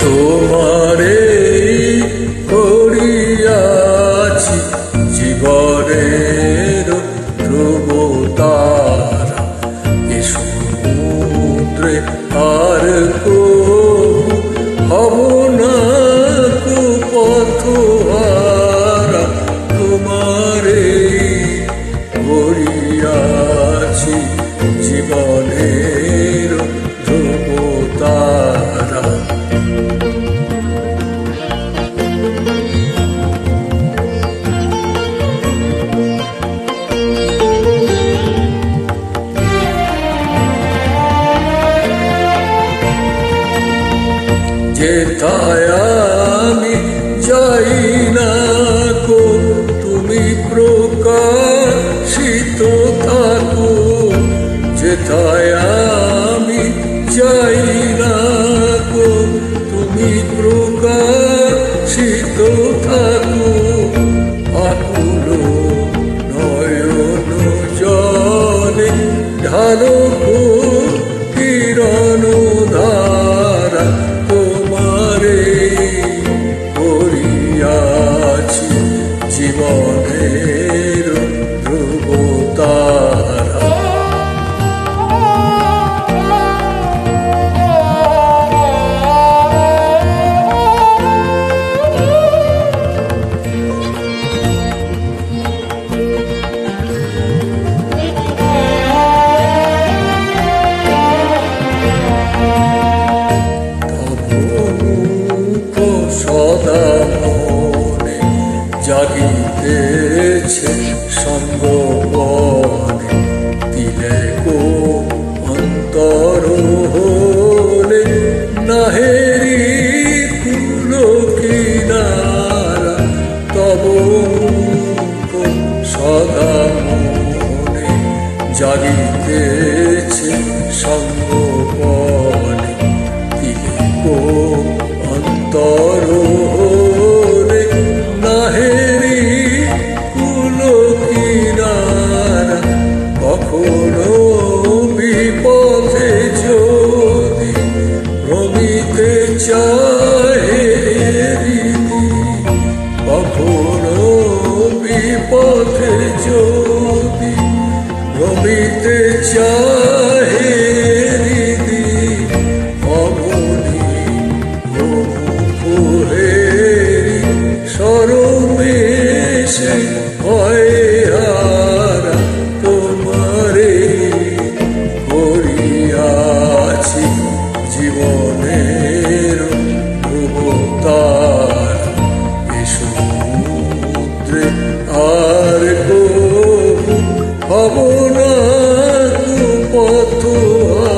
তোমারে জীবনের ধ্রুব জীবনের ধ্রুব তারা যেথায় আমি যাই না গো তুমি প্রকাশিত যেথায় আমি যাই না তুমি প্রকাশিত থাকো আকুল নয়ন জলে ঢালো কিরণ ধারা তোমারে করিয়াছি জীবনের জাগিতেছে সঙ্গবনে। দিলে কো অন্তর হলে নাহেরি কিনারা তব সদা মনে জাগিতেছে সঙ্গবনে। দিলে কো অন্তর 你的家。হব না পথহারা